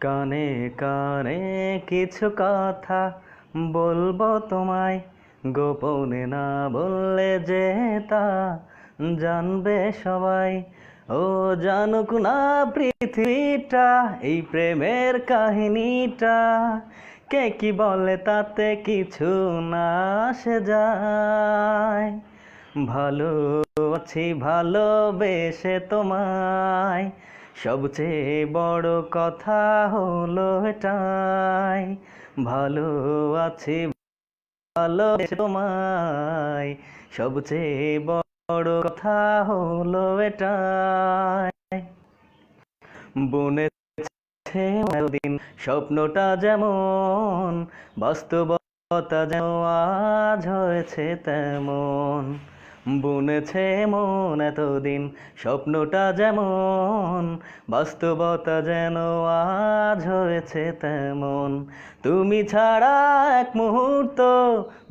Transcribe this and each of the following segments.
কানে কানে কিছু কথা বলব তোমায়। গোপনে না বললে যে তা জানবে সবাই। ও জানুক না পৃথিবীটা, এই প্রেমের কাহিনীটা। কে কি বলে তাতে কিছু না আসে যায়। ভালো আছি, ভালোবেসে তোমায়। সবচেয়ে বড় কথা হলো এটাই, ভালো আছি ভালোবেসে তোমায়। সবচেয়ে বড় কথা হলো এটাই। বনেছে দিন স্বপ্নটা যেমন, বাস্তবতা যেন আজ হয়েছে তেমন। বুনেছে মন এতদিন, স্বপ্নটা যেমন, বাস্তবতা যেন আজ হয়েছে তেমন। তুমি ছাড়া এক মুহূর্ত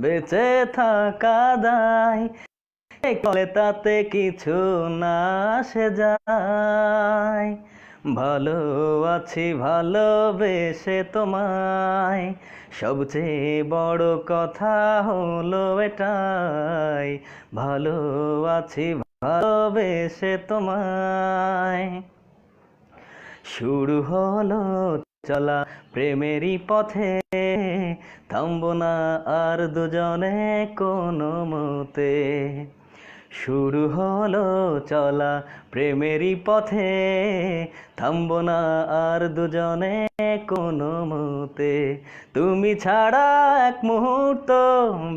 বেঁচে থাকা দায় তাতে কিছু না সে যায় ভালো আছি ভালোবেসে তোমায়। সবচেয়ে বড় কথা হলো এটাই, ভালো আছি ভালোবেসে তোমায়। শুরু হলো চলা প্রেমেরই পথে, থামবো না আর দুজনে কোনো মতে। শুরু হলো চলা প্রেমেরই পথে থামব না আর দুজনে। কোনো মতে। তুমি ছাড়া এক মুহূর্ত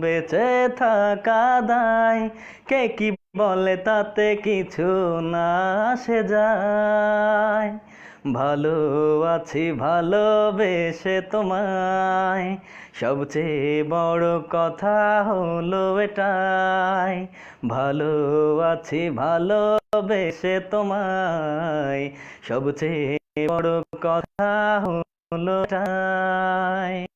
বেঁচে থাকা দায়। কে কি বলে তাতে কিছু না আসে যায়। ভালো আছি, ভালোবেসে তোমায়। সবচেয়ে বড় কথা হলো এটাই। ভালো আছি, ভালোবেসে তোমায়। সবচেয়ে বড় কথা হলো এটাই